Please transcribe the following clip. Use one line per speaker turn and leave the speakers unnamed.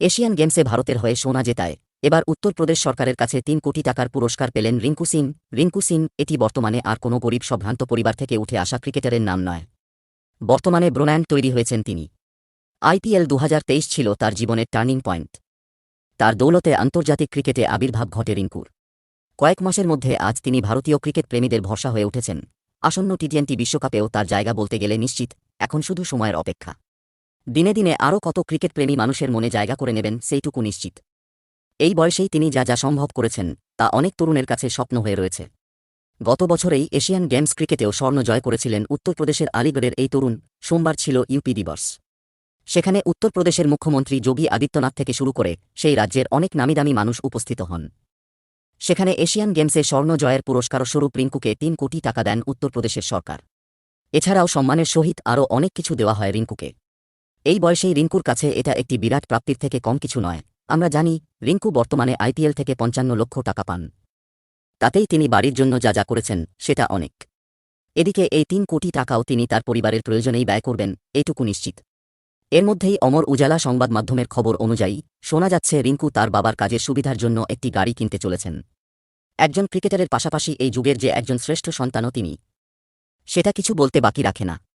Asian গেমসে ভারতের হয়ে সোনা জেতায়। এবার উত্তরপ্রদেশ সরকারের কাছে তিন কোটি টাকার পুরস্কার পেলেন রিঙ্কু সিং। রিঙ্কু সিং, এটি বর্তমানে আর কোনো গরিব সম্ভ্রান্ত পরিবার থেকে উঠে আসা ক্রিকেটারের নাম নয়। বর্তমানে ব্রোন্যান্ড তৈরি হয়েছেন তিনি। আইপিএল দু হাজার তেইশ ছিল তার জীবনের টার্নিং পয়েন্ট। তার দৌলতে আন্তর্জাতিক ক্রিকেটে আবির্ভাব ঘটে রিঙ্কুর। কয়েক মাসের মধ্যে আজ তিনি ভারতীয় ক্রিকেট প্রেমীদের ভরসা হয়ে উঠেছেন। আসন্ন টি বিশ্বকাপেও তার জায়গা বলতে গেলে নিশ্চিত, এখন শুধু সময়ের অপেক্ষা। দিনে দিনে আরও কত ক্রিকেট প্রেমী মানুষের মনে জায়গা করে নেবেন সেইটুকু নিশ্চিত। এই বয়সেই তিনি যা যা সম্ভব করেছেন, তা অনেক তরুণের কাছে স্বপ্ন হয়ে রয়েছে। গত বছরেই এশিয়ান গেমস ক্রিকেটেও স্বর্ণ জয় করেছিলেন উত্তরপ্রদেশের আলিগড়ের এই তরুণ, সোমবার ছিল ইউপি দিবস। সেখানে উত্তরপ্রদেশের মুখ্যমন্ত্রী যোগী আদিত্যনাথ থেকে শুরু করে সেই রাজ্যের অনেক নামিদামি মানুষ উপস্থিত হন। সেখানে এশিয়ান গেমসে স্বর্ণ জয়ের পুরস্কারস্বরূপ রিঙ্কুকে তিন কোটি টাকা দেন উত্তরপ্রদেশের সরকার। এছাড়াও সম্মানের সহিত আরও অনেক কিছু দেওয়া হয় রিঙ্কুকে। এই বয়সেই রিঙ্কুর কাছে এটা একটি বিরাট প্রাপ্তির থেকে কম কিছু নয়। আমরা জানি, রিঙ্কু বর্তমানে আইপিএল থেকে পঞ্চান্ন লক্ষ টাকা পান। তাতেই তিনি বাড়ির জন্য যা যা করেছেন, সেটা অনেক। এদিকে এই তিন কোটি টাকাও তিনি তার পরিবারের প্রয়োজনেই ব্যয় করবেন, এটুকু নিশ্চিত। এর মধ্যেই অমর উজালা সংবাদ মাধ্যমের খবর অনুযায়ী, শোনা যাচ্ছে রিঙ্কু তার বাবার কাজের সুবিধার জন্য একটি গাড়ি কিনতে চলেছেন। একজন ক্রিকেটারের পাশাপাশি এই যুগের যে একজন শ্রেষ্ঠ সন্তানও তিনি। সেটা কিছু বলতে বাকি রাখে না।